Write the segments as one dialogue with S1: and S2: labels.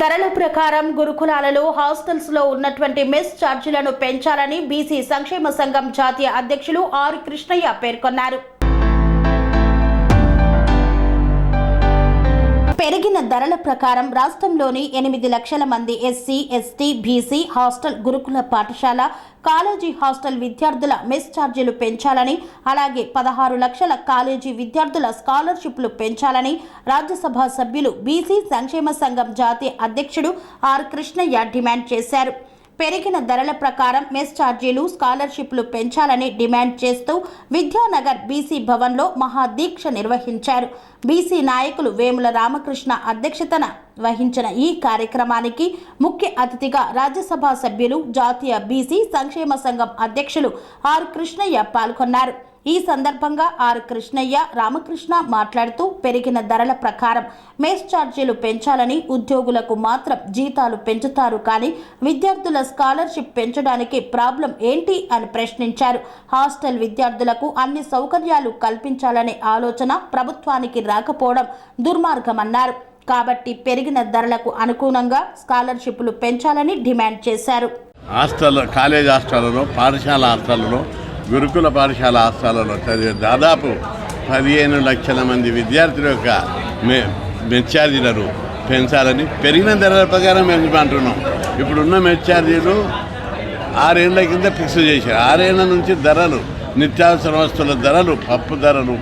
S1: ధరల ప్రకారం గురుకులాలలో హాస్టల్స్లో ఉన్నటువంటి మెస్ ఛార్జీలను పెంచాలని బీసీ సంక్షేమ సంఘం జాతీయ అధ్యక్షులు ఆర్ కృష్ణయ్య పేర్కొన్నారు. పెరిగిన ధరల ప్రకారం రాష్ట్రంలోని ఎనిమిది లక్షల మంది ఎస్సీ ఎస్టీ బీసీ హాస్టల్ గురుకుల పాఠశాల కాలేజీ హాస్టల్ విద్యార్థుల మెస్ ఛార్జీలు పెంచాలని అలాగే పదహారు లక్షల కాలేజీ విద్యార్థుల స్కాలర్షిప్లు పెంచాలని రాజ్యసభ సభ్యులు బీసీ సంక్షేమ సంఘం జాతీయ అధ్యక్షుడు ఆర్ కృష్ణయ్య డిమాండ్ చేశారు. పెరిగిన ధరల ప్రకారం మెస్ ఛార్జీలు స్కాలర్షిప్లు పెంచాలని డిమాండ్ చేస్తూ విద్యానగర్ బీసీ భవన్లో మహాదీక్ష నిర్వహించారు. బీసీ నాయకులు వేముల రామకృష్ణ అధ్యక్షతన వహించిన ఈ కార్యక్రమానికి ముఖ్య అతిథిగా రాజ్యసభ సభ్యులు జాతీయ బీసీ సంక్షేమ సంఘం అధ్యక్షులు ఆర్ కృష్ణయ్య పాల్గొన్నారు. ఈ సందర్భంగా ఆర్ కృష్ణయ్య రామకృష్ణ మాట్లాడుతూ పెరిగిన ధరల ప్రకారం మేస్ ఛార్జీలు పెంచాలని ఉద్యోగులకు మాత్రం జీతాలు పెంచుతారు కానీ విద్యార్థుల స్కాలర్షిప్ పెంచడానికి ప్రాబ్లం ఏంటి అని ప్రశ్నించారు. హాస్టల్ విద్యార్థులకు అన్ని సౌకర్యాలు కల్పించాలనే ఆలోచన ప్రభుత్వానికి రాకపోవడం దుర్మార్గమన్నారు. కాబట్టి పెరిగిన ధరలకు అనుగుణంగా స్కాలర్షిప్లు పెంచాలని డిమాండ్ చేశారు.
S2: హాస్టల్ కాలేజ్ హాస్టళ్ళలో పాఠశాల హాస్టళ్ళలో గురుకుల పాఠశాల ఆస్థానంలో చదివే దాదాపు పదిహేను లక్షల మంది విద్యార్థుల యొక్క మె మెచ్చార్జీలను పెంచాలని పెరిగిన ధరల ప్రకారం పెంచమంటున్నాం ఇప్పుడున్న మెచ్చార్జీలు ఆరేళ్ళ కింద ఫిక్స్ చేశారు. ఆరేళ్ళ నుంచి ధరలు నిత్యావసర వస్తువుల ధరలు పప్పు ధరలు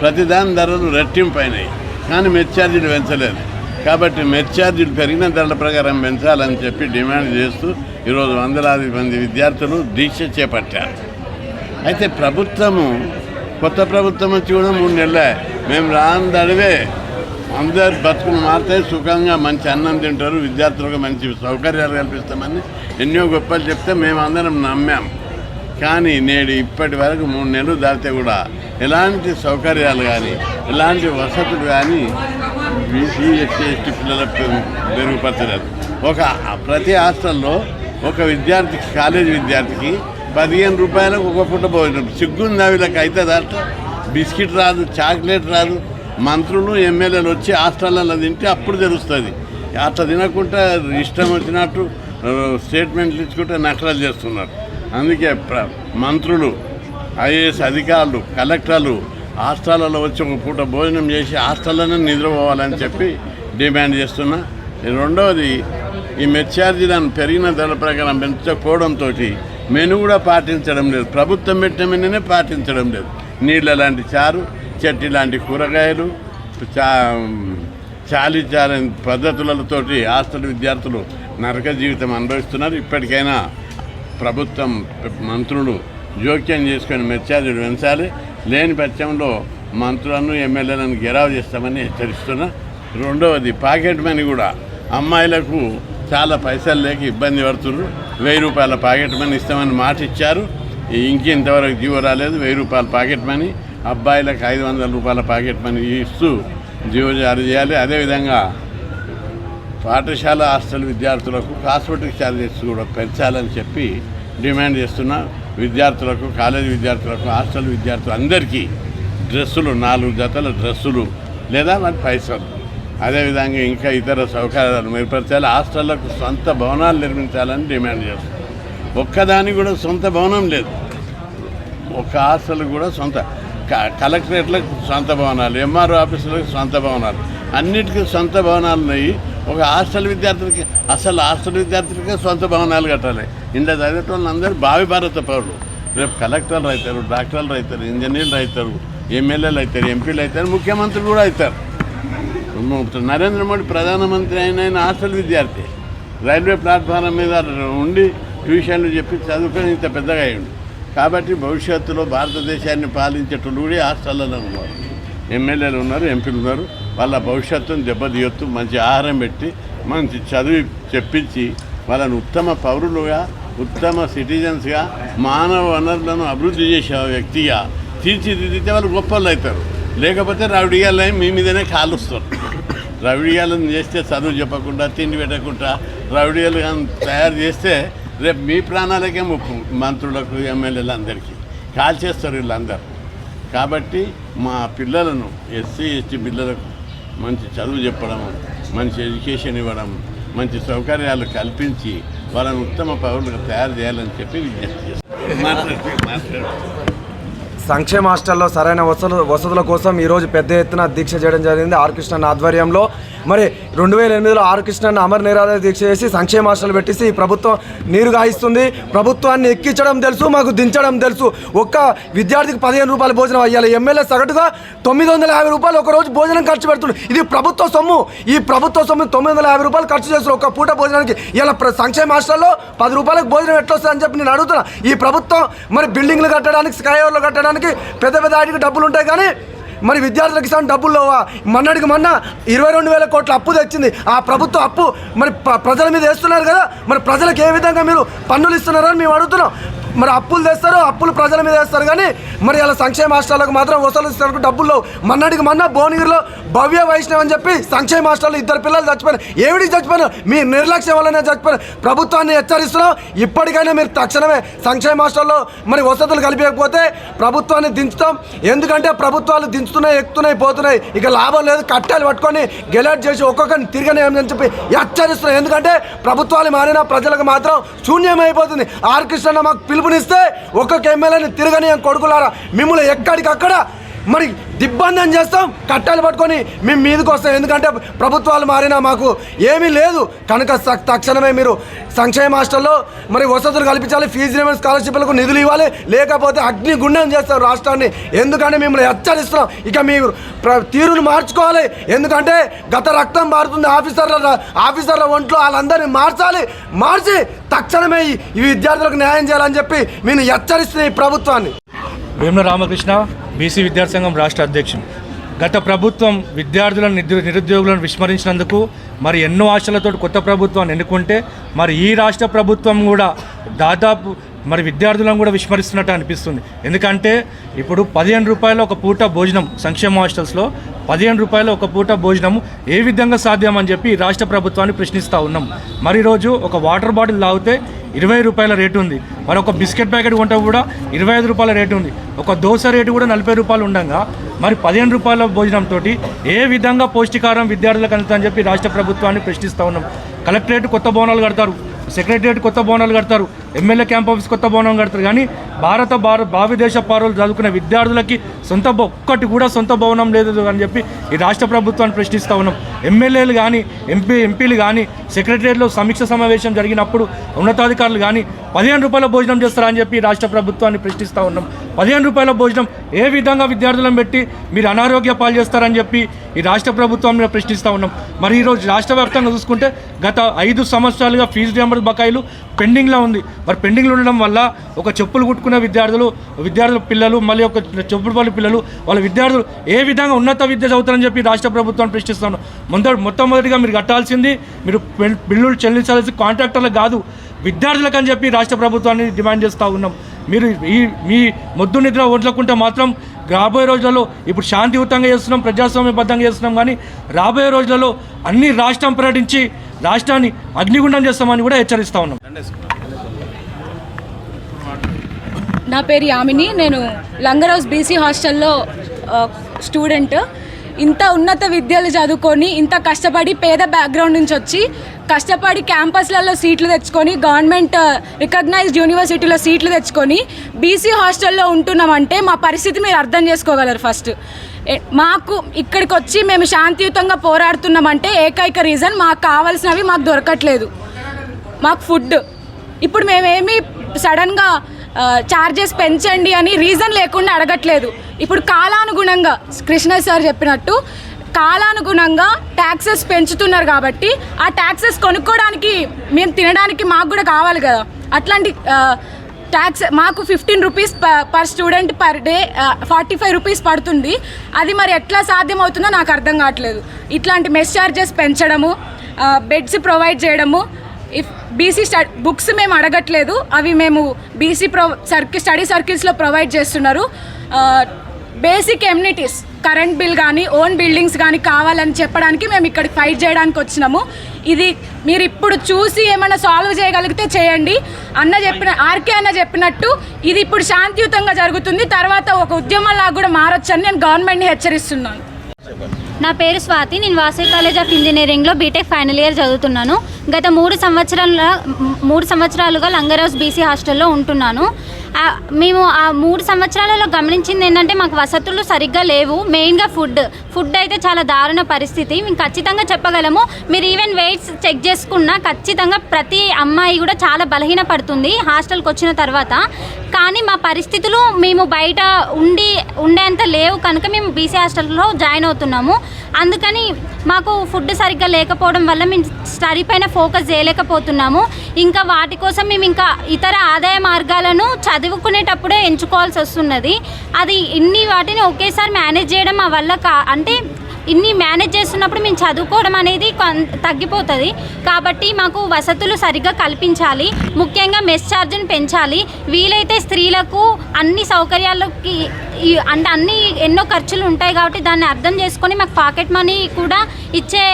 S2: ప్రతిదాని ధరలు రెట్టింపైనాయి. కానీ మెచ్చార్జీలు పెంచలేదు. కాబట్టి మెచ్చార్జీలు పెరిగిన ధరల ప్రకారం పెంచాలని చెప్పి డిమాండ్ చేస్తూ ఈరోజు వందలాది మంది విద్యార్థులు దీక్ష చేపట్టారు. అయితే ప్రభుత్వము కొత్త ప్రభుత్వం వచ్చి కూడా మూడు నెలలే. మేము రాని దడివే అందరు బతుకులు మారితే సుఖంగా మంచి అన్నం తింటారు విద్యార్థులకు మంచి సౌకర్యాలు కల్పిస్తామని ఎన్నో గొప్పలు చెప్తే మేము అందరం నమ్మాం. కానీ నేడు ఇప్పటి వరకు మూడు నెలలు దాటితే కూడా ఎలాంటి సౌకర్యాలు కానీ ఎలాంటి వసతులు కానీ బీసీ ఎస్సీ ఎస్టీ పిల్లల మెరుగుపరచలేదు ఒక ప్రతి హాస్టల్లో ఒక విద్యార్థికి కాలేజీ విద్యార్థికి పదిహేను రూపాయలకు ఒక పూట భోజనం. సిగ్గుందా వీళ్ళకి? అయితే దాంట్లో బిస్కెట్ రాదు చాక్లెట్ రాదు. మంత్రులు ఎమ్మెల్యేలు వచ్చి హాస్టల్లో తింటే అప్పుడు తెలుస్తుంది. అట్లా తినకుండా ఇష్టం వచ్చినట్టు స్టేట్మెంట్లు ఇచ్చుకుంటే నకరాలు చేస్తున్నారు. అందుకే ప్ర మంత్రులు ఐఏఎస్ అధికారులు కలెక్టర్లు హాస్టల్లో వచ్చి ఒక పూట భోజనం చేసి హాస్టల్లోనే నిద్రపోవాలని చెప్పి డిమాండ్ చేస్తున్నా. రెండవది ఈ మెచ్చార్జీలను పెరిగిన ధర ప్రకారం పెంచకపోవడంతో మెను కూడా పాటించడం లేదు. ప్రభుత్వం పెట్టిన మెనునే పాటించడం లేదు. నీళ్ళ లాంటి చారు చెట్టి లాంటి కూరగాయలు చా చాలి చాలని పద్ధతులతోటి హాస్టల్ విద్యార్థులు నరక జీవితం అనుభవిస్తున్నారు. ఇప్పటికైనా ప్రభుత్వం మంత్రులు జోక్యం చేసుకొని మెచ్చార్జీలు పెంచాలి లేని పక్షంలో మంత్రులను ఎమ్మెల్యేలను గెరావు చేస్తామని హెచ్చరిస్తున్నా. రెండవది పాకెట్ మనీ కూడా అమ్మాయిలకు చాలా పైసలు లేక ఇబ్బంది పడుతున్నారు. వెయ్యి రూపాయల పాకెట్ మనీ ఇస్తామని మాట ఇచ్చారు. ఇంకెంతవరకు జీవో రాలేదు. వెయ్యి రూపాయల పాకెట్ మనీ అబ్బాయిలకు ఐదు వందల రూపాయల పాకెట్ మనీ ఇస్తూ జీవో జారీ చేయాలి. అదేవిధంగా పాఠశాల హాస్టల్ విద్యార్థులకు కాస్మెటిక్ ఛార్జెస్ కూడా పెంచాలని చెప్పి డిమాండ్ చేస్తున్న. విద్యార్థులకు కాలేజీ విద్యార్థులకు హాస్టల్ విద్యార్థులు అందరికీ డ్రెస్సులు నాలుగు జతల డ్రెస్సులు లేదా మరి పైసలు. అదేవిధంగా ఇంకా ఇతర సౌకర్యాలు మెరుగుపరచాలి హాస్టళ్ళకు సొంత భవనాలు నిర్మించాలని డిమాండ్ చేస్తాం ఒక్కదానికి కూడా సొంత భవనం లేదు. ఒక్క హాస్టల్ కూడా సొంత క- కలెక్టరేట్లకు సొంత భవనాలు ఎంఆర్ఓ ఆఫీసులకు సొంత భవనాలు అన్నిటికీ సొంత భవనాలు ఉన్నాయి. ఒక హాస్టల్ విద్యార్థులకి అసలు హాస్టల్ విద్యార్థులకే సొంత భవనాలు కట్టాలి. ఇంట్లో చదివేటోళ్ళు అందరూ భావి భారత పౌరులు. రేపు కలెక్టర్లు అవుతారు డాక్టర్లు అవుతారు ఇంజనీర్లు అవుతారు ఎమ్మెల్యేలు అవుతారు ఎంపీలు అవుతారు ముఖ్యమంత్రులు కూడా అవుతారు. నరేంద్ర మోడీ ప్రధానమంత్రి అయిన ఆయన హాస్టల్ విద్యార్థి. రైల్వే ప్లాట్ఫారం మీద ఉండి ట్యూషన్లు చెప్పి చదువుకొని ఇంత పెద్దగా అయ్యండు. కాబట్టి భవిష్యత్తులో భారతదేశాన్ని పాలించేటోళ్ళు కూడా హాస్టల్లో ఉన్నారు. ఎమ్మెల్యేలు ఉన్నారు ఎంపీలు ఉన్నారు. వాళ్ళ భవిష్యత్తును దెబ్బతీయొద్దు మంచి ఆహారం పెట్టి మంచి చదివి చెప్పించి వాళ్ళని ఉత్తమ పౌరులుగా ఉత్తమ సిటిజన్స్గా మానవ వనరులను అభివృద్ధి చేసే వ్యక్తిగా తీర్చిదిద్దితే వాళ్ళు గొప్పలు అవుతారు. లేకపోతే రౌడియాలని మీ మీదనే కాలుస్తారు రౌడియాలను చేస్తే చదువు చెప్పకుండా తిండి పెట్టకుండా రౌడియాలు తయారు చేస్తే రేపు మీ ప్రాణాలకే ముప్పు మంత్రులకు ఎమ్మెల్యేలు అందరికీ. కాల్ చేస్తారు వీళ్ళందరూ. కాబట్టి మా పిల్లలను ఎస్సీ ఎస్టీ పిల్లలకు మంచి చదువు చెప్పడం మంచి ఎడ్యుకేషన్ ఇవ్వడం మంచి సౌకర్యాలు కల్పించి వాళ్ళని ఉత్తమ పౌరులుగా తయారు చేయాలని చెప్పి విజ్ఞప్తి చేస్తాను
S3: సంక్షేమ హాస్టల్లో సరైన వసతుల వసతుల కోసం ఈరోజు పెద్ద ఎత్తున దీక్ష చేయడం జరిగింది. ఆర్కృష్ణన్ ఆధ్వర్యంలో మరి రెండు వేల ఎనిమిదిలో ఆరు కృష్ణన్ అమర నిరాధార దీక్ష చేసి సంక్షేమ ఆశలు పెట్టేసి ఈ ప్రభుత్వం నీరు గాయిస్తుంది. ప్రభుత్వాన్ని ఎక్కించడం తెలుసు మాకు దించడం తెలుసు. ఒక్క విద్యార్థికి పదిహేను రూపాయలు భోజనం అయ్యాలి. ఎమ్మెల్యే సగటుగా తొమ్మిది వందల యాభై రూపాయలు ఒకరోజు భోజనం ఖర్చు పెడుతుంది ఇది ప్రభుత్వ సొమ్ము. ఈ ప్రభుత్వ సొమ్ము తొమ్మిది వందల యాభై రూపాయలు ఖర్చు చేస్తారు ఒక పూట భోజనానికి. ఇలా ప్ర- సంక్షేమ హాస్టల్లో పది రూపాయలకు భోజనం ఎట్లా అని చెప్పి నేను అడుగుతున్నా. ఈ ప్రభుత్వం మరి బిల్డింగ్లు కట్టడానికి స్కైవర్లు కట్టడానికి పెద్ద పెద్ద ఆడికి డబ్బులు ఉంటాయి కానీ మరి విద్యార్థులకు ఇస్తాను డబ్బులు లేవా? మొన్నటికి మొన్న ఇరవై రెండు వేల కోట్ల అప్పు తెచ్చింది. ఆ ప్రభుత్వ అప్పు మరి ప్ర- ప్రజల మీద వేస్తున్నారు కదా? మరి ప్రజలకు ఏ విధంగా మీరు పన్నులు ఇస్తున్నారని మేము అడుగుతున్నాం. మరి అప్పులు తెస్తారు అప్పులు ప్రజల మీద వేస్తారు కానీ మరి అలా సంక్షేమ హాస్టళ్ళకు మాత్రం వసూలు ఇస్తారు డబ్బులు మన్నడికి మన్నా భువనగిరిలో భవ్య వైష్ణవ్ అని చెప్పి సంక్షేమ హాస్టల్లో ఇద్దరు పిల్లలు చచ్చిపోయారు ఏమిటి చచ్చిపోయారు మీ నిర్లక్ష్యం వల్లనే చచ్చిపోయారు ప్రభుత్వాన్ని హెచ్చరిస్తున్నాం. ఇప్పటికైనా మీరు తక్షణమే సంక్షేమ హాస్టల్లో మరి వసతులు కలిపేయకపోతే ప్రభుత్వాన్ని దించుతాం. ఎందుకంటే ప్రభుత్వాలు దించుతున్నాయి ఎక్కుతున్నాయి పోతున్నాయి. ఇక లాభం లేదు. కట్టాలు పట్టుకొని గెలాట్ చేసి ఒక్కొక్కరిని తిరగని అని చెప్పి హెచ్చరిస్తున్నాం. ఎందుకంటే ప్రభుత్వాలు మారినా ప్రజలకు మాత్రం శూన్యమైపోతుంది. ఆర్ కృష్ణ మాకు పిలుపునిస్తే ఒక్కొక్క ఎమ్మెల్యేని తిరగని కొడుకులారా? మిమ్మల్ని ఎక్కడికక్కడ మరి దిగ్బంధం చేస్తాం? కట్టాలు పట్టుకొని మేము మీదకి వస్తాం. ఎందుకంటే ప్రభుత్వాలు మారినా మాకు ఏమీ లేదు. కనుక తక్షణమే మీరు సంక్షేమ హాస్టల్లో మరి వసతులు కల్పించాలి ఫీజు రిమెంట్ స్కాలర్షిప్లకు నిధులు ఇవ్వాలి. లేకపోతే అగ్ని గుండం చేస్తారు రాష్ట్రాన్ని. ఎందుకంటే మిమ్మల్ని హెచ్చరిస్తున్నాం. ఇక మీరు తీరును మార్చుకోవాలి. ఎందుకంటే గత రక్తం మారుతుంది ఆఫీసర్ల ఆఫీసర్ల ఒంట్లో వాళ్ళందరినీ మార్చాలి. మార్చి తక్షణమే ఈ విద్యార్థులకు న్యాయం చేయాలని చెప్పి మీరు హెచ్చరిస్తున్నాం ఈ ప్రభుత్వాన్ని.
S4: వేమన రామకృష్ణ బీసీ విద్యార్థి సంఘం రాష్ట్ర అధ్యక్షుడు. గత ప్రభుత్వం విద్యార్థులను నిరు నిరుద్యోగులను విస్మరించినందుకు మరి ఎన్నో ఆశలతో కొత్త ప్రభుత్వాన్ని ఎన్నుకుంటే మరి ఈ రాష్ట్ర ప్రభుత్వం కూడా దాదాపు మరి విద్యార్థులను కూడా విస్మరిస్తున్నట్టు అనిపిస్తుంది. ఎందుకంటే ఇప్పుడు పదిహేను రూపాయల ఒక పూట భోజనం సంక్షేమ హాస్టల్స్లో పదిహేను రూపాయల ఒక పూట భోజనం ఏ విధంగా సాధ్యమని చెప్పి రాష్ట్ర ప్రభుత్వాన్ని ప్రశ్నిస్తూ ఉన్నాం. మరి రోజు ఒక వాటర్ బాటిల్ తాగితే ఇరవై రూపాయల రేటు ఉంది. మరి ఒక బిస్కెట్ ప్యాకెట్ కొంటే కూడా ఇరవై ఐదు రూపాయల రేటు ఉంది. ఒక దోశ రేటు కూడా నలభై రూపాయలు ఉండగా మరి పదిహేను రూపాయల భోజనంతో ఏ విధంగా పౌష్టికారం విద్యార్థులకు అందుతుందని చెప్పి రాష్ట్ర ప్రభుత్వాన్ని ప్రశ్నిస్తూ ఉన్నాం. కలెక్టరేట్ కొత్త భవనాలు కడతారు సెక్రటరియట్ కొత్త భవనాలు కడతారు. ఎమ్మెల్యే క్యాంప్ ఆఫీస్ కొత్త భవనం కడతారు. కానీ భారత భారత భావి దేశ పౌరులు చదువుకునే విద్యార్థులకి సొంత ఒక్కటి కూడా సొంత భవనం లేదు అని చెప్పి ఈ రాష్ట్ర ప్రభుత్వాన్ని ప్రశ్నిస్తూ ఉన్నాం. ఎమ్మెల్యేలు కానీ ఎంపీ ఎంపీలు కానీ సెక్రటరియట్లో సమీక్ష సమావేశం జరిగినప్పుడు ఉన్నతాధికారులు కానీ పదిహేను రూపాయల భోజనం చేస్తారని చెప్పి రాష్ట్ర ప్రభుత్వాన్ని ప్రశ్నిస్తూ ఉన్నాం. పదిహేను రూపాయల భోజనం ఏ విధంగా విద్యార్థులను పెట్టి మీరు అనారోగ్య పాలు చేస్తారని చెప్పి ఈ రాష్ట్ర ప్రభుత్వం మీద ప్రశ్నిస్తూ ఉన్నాం. మరి ఈరోజు రాష్ట్ర వ్యాప్తంగా చూసుకుంటే గత ఐదు సంవత్సరాలుగా ఫీజు రియంబర్స్ బకాయిలు పెండింగ్లో ఉంది. మరి పెండింగ్లో ఉండడం వల్ల ఒక చెప్పులు కుట్టుకునే విద్యార్థులు విద్యార్థుల పిల్లలు మళ్ళీ ఒక చెప్పులు పల్లి పిల్లలు వాళ్ళ విద్యార్థులు ఏ విధంగా ఉన్నత విద్య చదువుతారని చెప్పి రాష్ట్ర ప్రభుత్వాన్ని ప్రశ్నిస్తాను ముందు మొట్టమొదటిగా మీరు కట్టాల్సింది మీరు బిల్లులు చెల్లించాల్సి కాంట్రాక్టర్లకు కాదు విద్యార్థులకు అని చెప్పి రాష్ట్ర ప్రభుత్వాన్ని డిమాండ్ చేస్తూ ఉన్నాం. మీరు ఈ మీ మొద్దు నిద్ర వదలకుంటే మాత్రం రాబోయే రోజులలో ఇప్పుడు శాంతియుతంగా చేస్తున్నాం ప్రజాస్వామ్యబద్ధంగా చేస్తున్నాం కానీ రాబోయే రోజులలో అన్ని రాష్ట్రం పర్యటించి రాష్ట్రాన్ని అగ్నిగుండం చేస్తామని కూడా హెచ్చరిస్తూ ఉన్నాం.
S5: నా పేరు యామిని. నేను లంగరౌస్ బీసీ హాస్టల్లో స్టూడెంట్ ఇంత ఉన్నత విద్యలు చదువుకొని ఇంత కష్టపడి పేద బ్యాక్గ్రౌండ్ నుంచి వచ్చి కష్టపడి క్యాంపస్లలో సీట్లు తెచ్చుకొని గవర్నమెంట్ రికగ్నైజ్డ్ యూనివర్సిటీలో సీట్లు తెచ్చుకొని బీసీ హాస్టల్లో ఉంటున్నామంటే మా పరిస్థితి మీరు అర్థం చేసుకోగలరు ఫస్ట్ మాకు ఇక్కడికి వచ్చి మేము శాంతియుతంగా పోరాడుతున్నామంటే ఏకైక రీజన్ మాకు కావాల్సినవి మాకు దొరకట్లేదు. మాకు ఫుడ్ ఇప్పుడు మేమేమి సడన్గా ఛార్జెస్ పెంచండి అని రీజన్ లేకుండా అడగట్లేదు. ఇప్పుడు కాలానుగుణంగా కృష్ణ సార్ చెప్పినట్టు కాలానుగుణంగా ట్యాక్సెస్ పెంచుతున్నారు కాబట్టి ఆ ట్యాక్సెస్ కొనుక్కోవడానికి మేము తినడానికి మాకు కూడా కావాలి కదా. అట్లాంటి ట్యాక్స్ మాకు fifteen rupees per student per day forty five rupees పడుతుంది. అది మరి ఎట్లా సాధ్యం అవుతుందో నాకు అర్థం కావట్లేదు. ఇట్లాంటి మెస్ ఛార్జెస్ పెంచడము బెడ్స్ ప్రొవైడ్ చేయడము ఇఫ్ బీసీ స్టడ్ బుక్స్ మేము అడగట్లేదు అవి మేము బీసీ ప్రొ సర్కి స్టడీ సర్కిల్స్లో ప్రొవైడ్ చేస్తున్నారు. బేసిక్ ఎమ్యూనిటీస్ కరెంట్ బిల్ కానీ ఓన్ బిల్డింగ్స్ కానీ కావాలని చెప్పడానికి మేము ఇక్కడికి ఫైట్ చేయడానికి వచ్చినాము. ఇది మీరు ఇప్పుడు చూసి ఏమైనా సాల్వ్ చేయగలిగితే చేయండి. అన్న చెప్పిన ఆర్కే అన్న చెప్పినట్టు ఇది ఇప్పుడు శాంతియుతంగా జరుగుతుంది. తర్వాత ఒక ఉద్యమంలాగా కూడా మారొచ్చని నేను గవర్నమెంట్ని హెచ్చరిస్తున్నాను.
S6: నా పేరు స్వాతి నేను వాసవి కాలేజ్ ఆఫ్ ఇంజనీరింగ్లో బీటెక్ ఫైనల్ ఇయర్ చదువుతున్నాను. గత మూడు సంవత్సరాల మూడు సంవత్సరాలుగా లంగరాజ్ బీసీ హాస్టల్లో ఉంటున్నాను. మేము ఆ మూడు సంవత్సరాలలో గమనించింది ఏంటంటే మాకు వసతులు సరిగ్గా లేవు. మెయిన్గా ఫుడ్. ఫుడ్ అయితే చాలా దారుణ పరిస్థితి. మేము ఖచ్చితంగా చెప్పగలము. మీరు ఈవెన్ వెయిట్స్ చెక్ చేసుకున్నా ఖచ్చితంగా ప్రతి అమ్మాయి కూడా చాలా బలహీన పడుతుంది హాస్టల్కి వచ్చిన తర్వాత. కానీ మా పరిస్థితులు మేము బయట ఉండి ఉండేంత లేవు కనుక మేము బీసీ హాస్టల్లో జాయిన్ అవుతున్నాము. అందుకని మాకు ఫుడ్ సరిగ్గా లేకపోవడం వల్ల మేము స్టడీ పైన ఫోకస్ చేయలేకపోతున్నాము. ఇంకా వాటి కోసం మేము ఇంకా ఇతర ఆదాయ మార్గాలను చదువుకునేటప్పుడే ఎంచుకోవాల్సి వస్తున్నది. అది ఇన్ని వాటిని ఒకేసారి మేనేజ్ చేయడం మా వల్ల కా అంటే ఇన్ని మేనేజ్ చేస్తున్నప్పుడు మేము చదువుకోవడం అనేది తగ్గిపోతుంది. కాబట్టి మాకు వసతులు సరిగ్గా కల్పించాలి. ముఖ్యంగా మెస్ ఛార్జ్ని పెంచాలి. వీలైతే స్త్రీలకు అన్ని సౌకర్యాలకి అంటే అన్ని ఎన్నో ఖర్చులు ఉంటాయి కాబట్టి దాన్ని అర్థం చేసుకొని మాకు పాకెట్ మనీ కూడా ఇచ్చే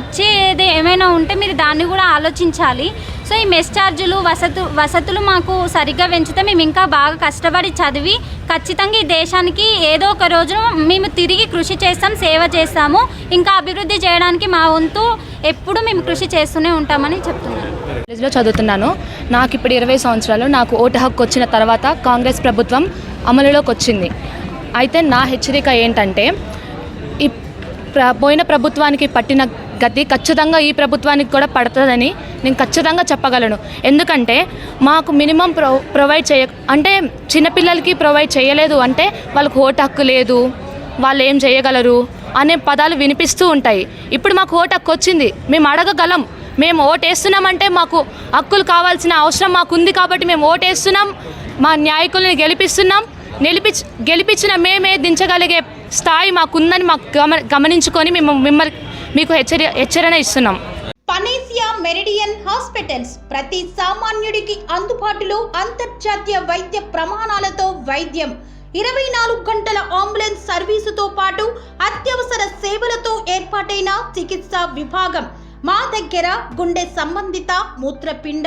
S6: ఇచ్చేది ఏమైనా ఉంటే మీరు దాన్ని కూడా ఆలోచించాలి. సో ఈ మెస్ ఛార్జులు వసతు వసతులు మాకు సరిగ్గా పెంచితే మేము ఇంకా బాగా కష్టపడి చదివి ఖచ్చితంగా ఈ దేశానికి ఏదో ఒక రోజు మేము తిరిగి కృషి చేస్తాం సేవ చేస్తాము. ఇంకా అభివృద్ధి చేయడానికి మా వంతు ఎప్పుడు మేము కృషి చేస్తూనే ఉంటామని చెప్తున్నాను.
S7: కాలేజ్లో చదువుతున్నాను. నాకు ఇప్పుడు ఇరవై సంవత్సరాలు. నాకు ఓటు హక్కు వచ్చిన తర్వాత కాంగ్రెస్ ప్రభుత్వం అమలులోకి వచ్చింది. అయితే నా హెచ్చరిక ఏంటంటే ఈ ప్ర పోయిన ప్రభుత్వానికి పట్టిన గతి ఖచ్చితంగా ఈ ప్రభుత్వానికి కూడా పడుతుందని నేను ఖచ్చితంగా చెప్పగలను. ఎందుకంటే మాకు మినిమం ప్రొ ప్రొవైడ్ చేయ అంటే చిన్నపిల్లలకి ప్రొవైడ్ చేయలేదు అంటే వాళ్ళకు ఓటు హక్కు లేదు వాళ్ళు ఏం చేయగలరు అనే పదాలు వినిపిస్తూ ఉంటాయి. ఇప్పుడు మాకు ఓటు హక్కు వచ్చింది మేము అడగగలం. మేము ఓటేస్తున్నామంటే మాకు హక్కులు కావాల్సిన అవసరం మాకు ఉంది కాబట్టి మేము ఓటేస్తున్నాం మా న్యాయకుల్ని గెలిపిస్తున్నాం నిలిపి గెలిపించిన మేమే దించగలిగే స్థాయి మాకుందని మాకు గమ గమనించుకొని మేము మిమ్మల్ని మీకు హెచ్చరి హెచ్చరణ ఇస్తున్నాం.
S1: పనేసియా మెరిడియన్ హాస్పిటల్స్ ప్రతి సామాన్యుడికి అందుబాటులో అంతర్జాతీయ వైద్య ప్రమాణాలతో వైద్యం. ఇరవై నాలుగు గంటల అంబులెన్స్ సర్వీసుతో పాటు అత్యవసర సేవలతో ఏర్పాటైన చికిత్సా విభాగం. మా దగ్గర గుండె సంబంధిత మూత్రపిండ